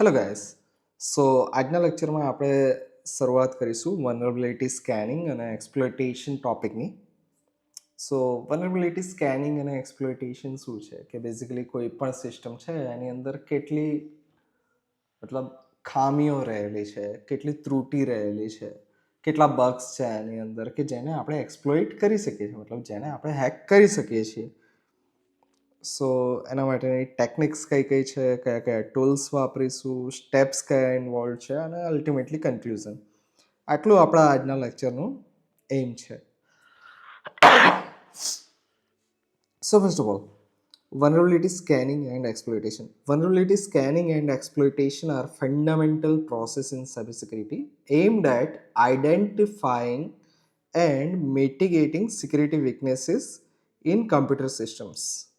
Hello guys સો આજના લેક્ચરમાં આપણે શરૂઆત કરીશું વનરેબિલિટી સ્કેનિંગ અને એક્સપ્લોઇટેશન ટોપિકની સો વનરેબિલિટી સ્કેનિંગ અને એક્સપ્લોઇટેશન શું છે? કે બેઝિકલી કોઈ પણ સિસ્ટમ છે, એની અંદર કેટલી મતલબ ખામીઓ રહેલી છે, કેટલી ત્રુટી રહેલી છે, કેટલા બગ્સ છે એની અંદર કે જેને આપણે એક્સપ્લોઇટ કરી શકીએ છીએ, મતલબ જેને આપણે હેક કરી શકીએ છીએ. સો એના માટેની ટેકનિક્સ કઈ કઈ છે કયા કયા ટૂલ્સ વાપરીશું સ્ટેપ્સ કયા ઇન્વોલ્વ છે અને અલ્ટિમેટલી કન્ક્લુઝન આટલું આપણા આજના લેક્ચરનું એમ છે so first of all vulnerability scanning and exploitation vulnerability scanning and exploitation are fundamental process in cybersecurity aimed at identifying and mitigating security weaknesses in computer systems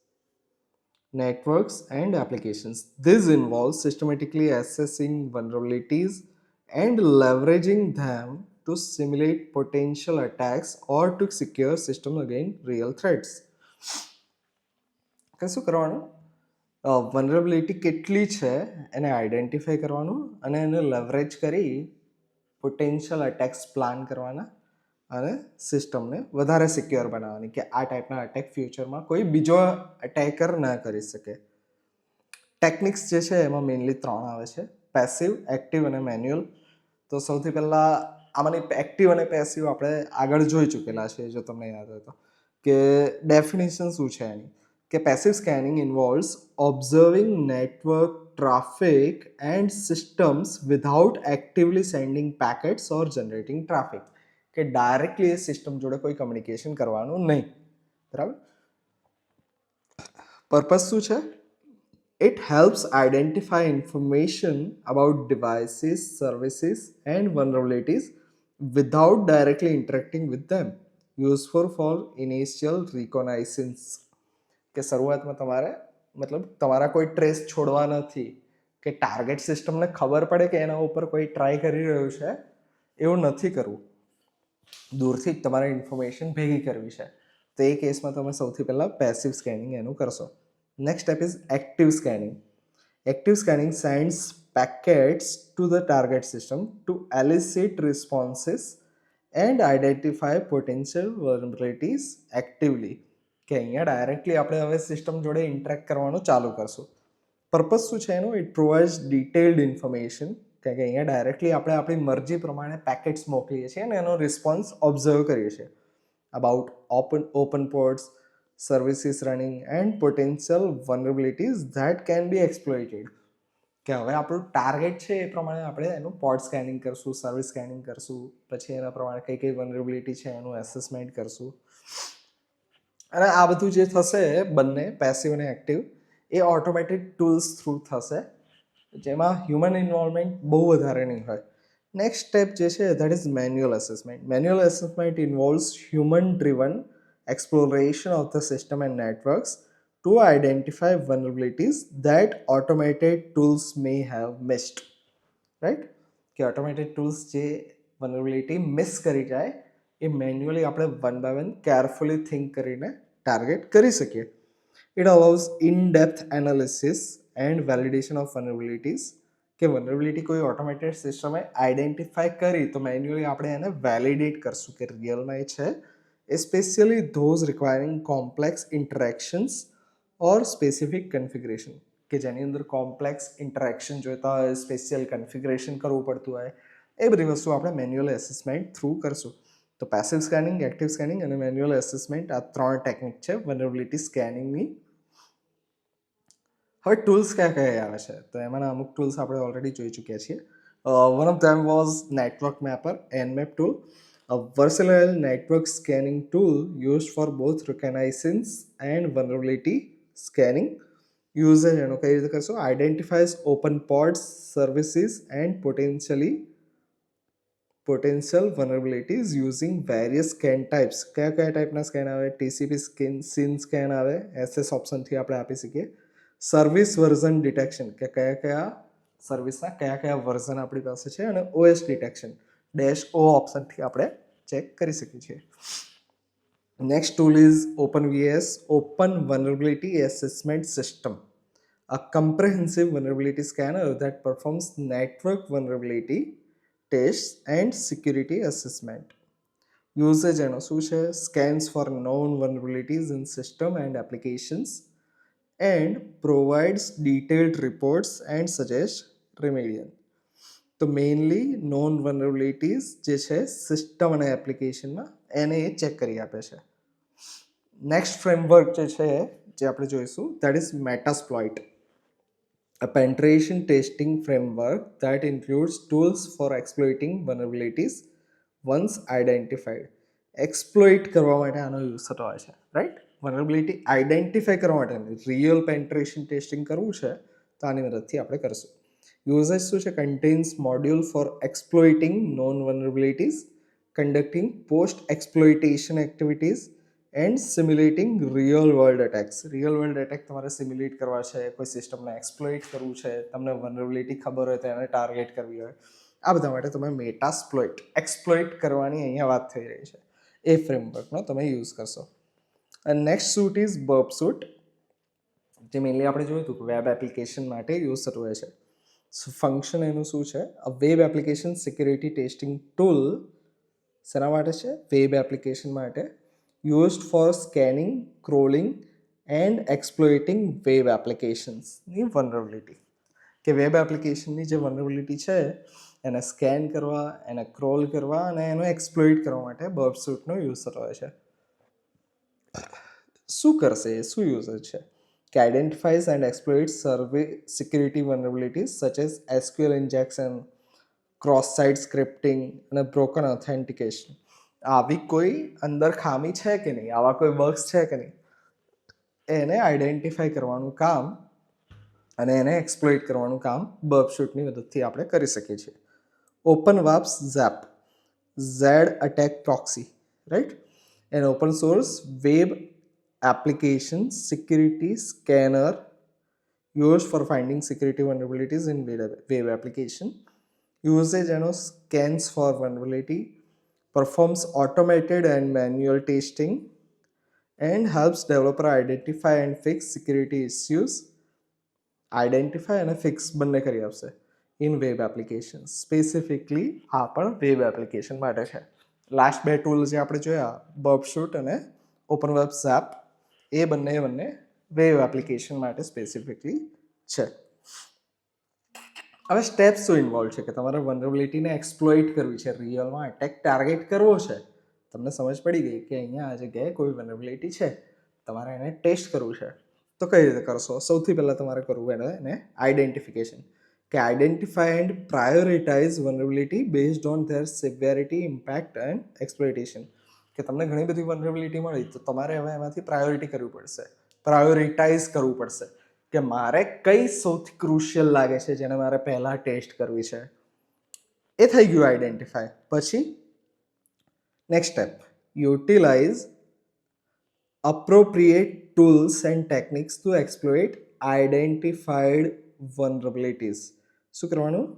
networks and applications this involves systematically assessing vulnerabilities and leveraging them to simulate potential attacks or to secure systems against real threats કે શું કરવાનું વનરેબિલિટી કેટલી છે એને identify કરવાનું અને એને leverage કરી પોટેન્શિયલ અટેક્સ પ્લાન કરવાના અને સિસ્ટમને વધારે સિક્યોર બનાવવાની કે આ ટાઈપના અટેક ફ્યુચરમાં કોઈ બીજો અટેકર ન કરી શકે. ટેકનિક્સ જે છે એમાં મેઇનલી ત્રણ આવે છે. પેસિવ એક્ટિવ અને મેન્યુઅલ તો સૌથી પહેલાં આમાંની એક્ટિવ અને પેસિવ આપણે આગળ જોઈ ચૂકેલા છે જો તમને યાદ હોય તો. કે ડેફિનેશન શું છે એની? કે passive scanning involves observing network traffic and systems without actively sending packets or generating traffic કે ડાયરેક્ટલી એ સિસ્ટમ જોડે કોઈ કમ્યુનિકેશન કરવાનું નહીં બરાબર પર્પઝ શું છે It helps identify information about devices, services, and vulnerabilities without directly interacting with them. Useful for initial reconnaissance. કે શરૂઆતમાં તમારે મતલબ તમારા કોઈ ટ્રેસ છોડવા નથી કે ટાર્ગેટ સિસ્ટમને ખબર પડે કે એના ઉપર કોઈ ટ્રાય કરી રહ્યું છે એવું નથી કરવું દૂરથી જ તમારે ઇન્ફોર્મેશન ભેગી કરવી છે તો એ કેસમાં તમે સૌથી પહેલાં પેસિવ સ્કેનિંગ એનું કરશો Next step is active scanning. Active scanning sends packets to the target system to elicit responses and identify potential vulnerabilities actively. કે અહીંયા ડાયરેક્ટલી આપણે હવે સિસ્ટમ જોડે ઇન્ટરેક્ટ કરવાનું ચાલુ કરશું પર્પઝ શું છે એનું ઇટ પ્રોવાઇડ્સ ડિટેલ્ડ ઇન્ફોર્મેશન કે કે અહીંયા ડાયરેક્ટલી આપણે આપણી મરજી પ્રમાણે પેકેટ્સ મોકલીએ છીએ અને એનો રિસ્પોન્સ ઓબ્ઝર્વ કરીએ છીએ about open open ports services running and potential vulnerabilities that can be exploited કે હવે આપણું ટાર્ગેટ છે એ પ્રમાણે આપણે એનું પોર્ટ સ્કેનિંગ કરશું સર્વિસ સ્કેનિંગ કરશું, પછી એના પ્રમાણે કઈ કઈ વનરેબિલિટી છે એનું એસેસમેન્ટ કરશું. અને આ બધું જે થશે, બંને પેસિવ અને એક્ટિવ એ ઓટોમેટિક ટૂલ્સ થ્રુ થશે. જેમાં હ્યુમન ઇન્વોલ્વમેન્ટ બહુ વધારે નહીં હોય. નેક્સ્ટ સ્ટેપ જે છે that is manual assessment manual assessment involves human driven exploration of the system and networks to identify vulnerabilities that automated tools may have missed. Right? કે automated tools જે vulnerability miss કરી જાય, એ manually આપણે one by one carefully think કરીને target કરી શકીએ. It allows in depth analysis and validation of vulnerabilities કે વનરેબિલિટી કોઈ ઓટોમેટેડ સિસ્ટમે આઈડેન્ટિફાય કરી, તો મેન્યુઅલી આપણે એને વેલિડેટ કરશું કે રિયલમાં એ છે. Especially those requiring complex interactions or specific configuration. કે જેની અંદર કોમ્પ્લેક્સ ઇન્ટરેક્શન જોઈતા હોય સ્પેશિયલ કન્ફિગરેશન કરવું પડતું હોય, એ બધી વસ્તુ આપણે મેન્યુઅલ એસેસમેન્ટ થ્રુ કરશું. તો પેસિવ સ્કેનિંગ એક્ટિવ સ્કેનિંગ અને મેન્યુઅલ એસેસમેન્ટ આ ત્રણ ટેકનિક છે વનરેબિલિટી સ્કેનિંગની હવે ટૂલ્સ કયા કયા આવે છે? તો એમાંના અમુક ટૂલ્સ આપણે ઓલરેડી જોઈ ચૂક્યા છીએ. One of them was network mapper Nmap tool a versatile network scanning tool used for both reconnaissance and vulnerability scanning. Usage એનો કઈ રીતે કરશો? Identifies open ports services and potentially potential vulnerabilities using various scan types કયા કયા ટાઈપના scan આવે? TCP scan SYN scan આવે? SS ઓપ્શનથી આપણે આપી શકીએ. સર્વિસ વર્ઝન ડિટેક્શન કે કયા કયા સર્વિસના કયા કયા વર્ઝન આપણી પાસે છે અને ઓએસ ડિટેક્શન ડેશ ઓ ઓપ્શનથી આપણે ચેક કરી શકીએ છીએ next tool is open VS open vulnerability assessment system a comprehensive vulnerability scanner that performs network vulnerability tests and security assessment. Usage એનો શું છે scans for known vulnerabilities in system and applications and provides detailed reports and suggests remedial. તો mainly known vulnerabilities જે છે system અને એપ્લિકેશનમાં એને એ check કરી આપે છે નેક્સ્ટ ફ્રેમવર્ક જે છે જે આપણે જોઈશું that is Metasploit a penetration testing framework that includes tools for exploiting vulnerabilities once identified exploit કરવા માટે આનો યુઝ થતો હોય છે રાઈટ વનરેબિલિટી આઈડેન્ટિફાઈ કરવા માટે રિયલ પેન્ટ્રેશન ટેસ્ટિંગ કરવું છે, તો આની મદદથી આપણે કરીશું. યુઝેજ શું છે? Contains module for exploiting known vulnerabilities conducting post exploitation activities and simulating real world attacks real world attack તમારે સિમ્યુલેટ કરવા છે, કોઈ સિસ્ટમને એક્સપ્લોઇટ કરવું છે, તમને વનરેબિલિટી ખબર હોય તો એને ટાર્ગેટ કરવી હોય. આ બધા માટે તમે મેટાસ્પ્લોઇટ એક્સપ્લોઇટ કરવાની અહીંયા વાત થઈ રહી છે. એ ફ્રેમવર્કનો તમે યુઝ કરશો. અને next suite is Burp suite જે મેઇનલી આપણે જોયું હતું કે વેબ એપ્લિકેશન માટે યુઝ થતું હોય છે. ફંક્શન એનું શું છે? A web application security testing tool શેના માટે છે? વેબ એપ્લિકેશન માટે. Used for scanning crawling and exploiting web એપ્લિકેશન્સની vulnerability કે વેબ એપ્લિકેશનની જે વનરેબિલિટી છે, એને સ્કેન કરવા, એને ક્રોલ કરવા અને એનો એક્સપ્લોઇટ કરવા માટે બર્બ સૂટનો યુઝ થતો હોય છે. શું કરશે? એ શું યુઝર છે? કે identifies and exploit survey security vulnerabilities such as SQL injection cross site scripting અને બ્રોકન ઓથેન્ટિકેશન આવી કોઈ અંદર ખામી છે કે નહીં? આવા કોઈ બગ્સ છે કે નહીં? એને આઈડેન્ટિફાઈ કરવાનું કામ અને એને એક્સપ્લોઇટ કરવાનું કામ બર્બ શૂટની મદદથી આપણે કરી શકીએ છીએ. Open વાપ્સ ZAP Zed attack proxy right an open source web application security scanner used for finding security vulnerabilities in web web application usage you know scans for vulnerability performs automated and manual testing and helps developer identify and fix security issues identify અને fix બંને કરી આપશે in web application specifically આ પણ web application માટે છે last બે tool જે આપણે જોયા બર્બ શૂટ અને ઓપન વેબ ઝેપ એ બંને બંને વેવ એપ્લિકેશન માટે સ્પેસિફિકલી છે. હવે સ્ટેપ્સ શું ઇન્વોલ્વ છે? કે તમારે વનરેબિલિટીને એક્સપ્લોઇટ કરવી છે. રિયલમાં અટેક ટાર્ગેટ કરવો છે. તમને સમજ પડી ગઈ કે અહીંયા આ જગ્યાએ કોઈ વનરેબિલિટી છે. તમારે એને ટેસ્ટ કરવું છે. તો કઈ રીતે કરશો? સૌથી પહેલાં તમારે કરવું એને એને આઈડેન્ટિફિકેશન કે identify and prioritize vulnerability based on their severity impact and exploitation કે તમને ઘણી બધી વનરેબિલિટી મળી, તો તમારે હવે એમાંથી પ્રાયોરિટી કરવી પડશે. પ્રાયોરિટાઇઝ કરવું પડશે. કે મારે કઈ સૌથી ક્રુશિયલ લાગે છે જેને મારે પહેલાં ટેસ્ટ કરવી છે? એ થઈ ગયું આઈડેન્ટિફાય પછી next step utilize appropriate tools and techniques to exploit identified vulnerabilities. શું કરવાનું?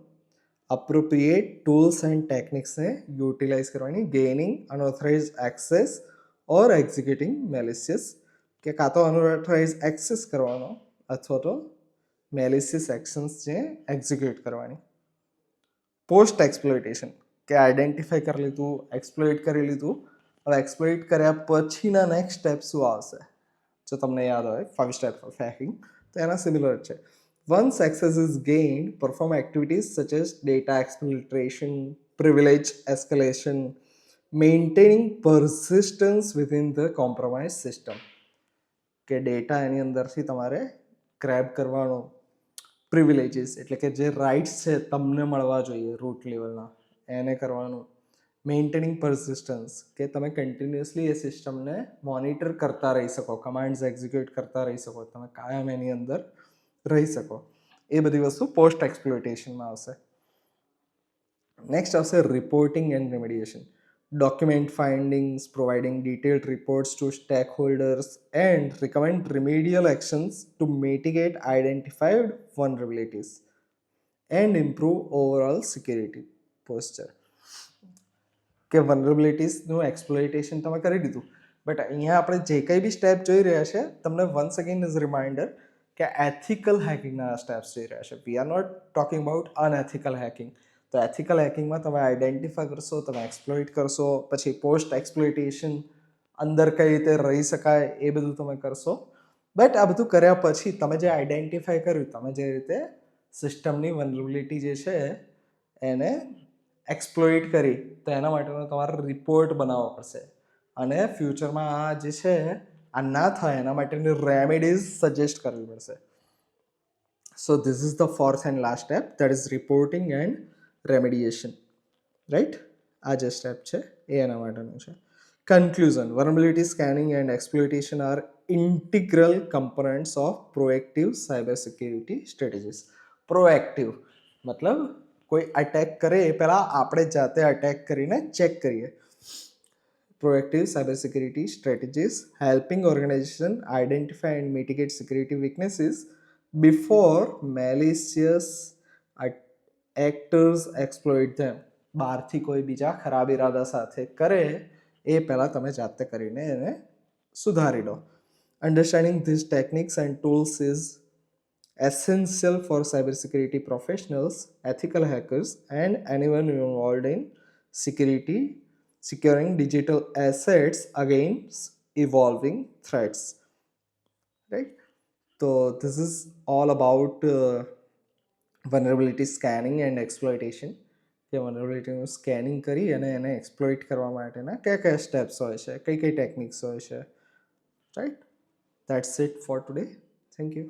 અપ્રોપ્રિએટ ટૂલ્સ એન્ડ ટેકનિક્સને યુટિલાઇઝ કરવાની ગેઇનિંગ અનઓથરાઇઝ એક્સેસ ઓર એક્ઝિક્યુટિંગ મેલિસિયસ કે કાં તો અનઓથરાઇઝ એક્સેસ કરવાનો અથવા તો મેલિસિયસ એક્શન્સ જે એક્ઝિક્યુટ કરવાની. પોસ્ટ એક્સપ્લોઇટેશન કે આઈડેન્ટિફાઈ કરી લીધું એક્સપ્લોઇટ કરી લીધું. હવે એક્સપ્લોઇટ કર્યા પછીના નેક્સ્ટ સ્ટેપ શું આવશે? જો તમને યાદ હોય ફાઇવ સ્ટેપ ઓફ હેકિંગ તો એના સિમિલર છે. Once access is gained, perform activities such as data exfiltration, privilege escalation maintaining persistence within the compromised system કે ડેટા એની અંદરથી તમારે ગ્રેબ કરવાનો. પ્રિવિલેજીસ એટલે કે જે રાઇટ્સ છે તમને મળવા જોઈએ રૂટ લેવલના એને કરવાનું. મેન્ટેનિંગ પરસિસ્ટન્સ કે તમે કન્ટિન્યુઅસલી એ સિસ્ટમને મોનિટર કરતા રહી શકો કમાન્ડ્સ એક્ઝિક્યુટ કરતા રહી શકો. તમે કાયમ એની અંદર રહી શકો એ બધી વસ્તુ પોસ્ટ એક્સપ્લોઇટેશનમાં આવશે નેક્સ્ટ આવશે reporting and remediation document findings, providing detailed reports to stakeholders, and recommend remedial actions to mitigate identified vulnerabilities and improve overall security posture. કે વનરેબિલિટીઝનું એક્સપ્લોઇટેશન તમે કરી દીધું બટ અહીંયા આપણે જે કંઈ બી સ્ટેપ જોઈ રહ્યા છે તમને વન્સ અગેન ઇઝ રિમાઇન્ડર કે એથિકલ હેકિંગના સ્ટેપ્સ જઈ રહ્યા છે. We are not talking about unethical hacking તો એથિકલ હેકિંગમાં તમે આઈડેન્ટિફાય કરશો, તમે એક્સપ્લોઇટ કરશો, પછી પોસ્ટ એક્સપ્લોઇટેશન અંદર કઈ રીતે રહી શકાય એ બધું તમે કરશો. બટ આ બધું કર્યા પછી તમે જે આઈડેન્ટિફાય કર્યું, તમે જે રીતે સિસ્ટમની વનરેબિલિટી જે છે એને એક્સપ્લોઇટ કરી, તો એના માટેનો તમારે રિપોર્ટ બનાવવો પડશે. અને ફ્યુચરમાં આ જે છે આ ના થાય, એના માટેની રેમેડીઝ સજેસ્ટ કરવી પડશે. So this is the fourth and last step that is reporting and remediation right આ જે સ્ટેપ છે, એ એના માટેનું છે. Conclusion vulnerability scanning and exploitation are integral components of proactive cyber security strategies proactive મતલબ કોઈ અટેક કરે, એ પહેલાં આપણે જાતે અટેક કરીને ચેક કરીએ. proactive cybersecurity strategies helping organization identify and mitigate security weaknesses before malicious at- actors exploit them બહારથી કોઈ બીજા ખરાબ ઇરાદા સાથે કરે એ પહેલાં તમે જાતે કરીને એને સુધારી લો understanding this techniques and tools is essential for cybersecurity professionals, ethical hackers, and anyone involved in security securing digital assets against evolving threats. Right? So this is all about uh, vulnerability scanning and exploitation. કે વનરેબિલિટીનું scanning કરી અને એને exploit કરવા માટેના કયા કયા steps હોય છે કઈ કઈ ટેકનિક્સ હોય છે right that's it for today thank you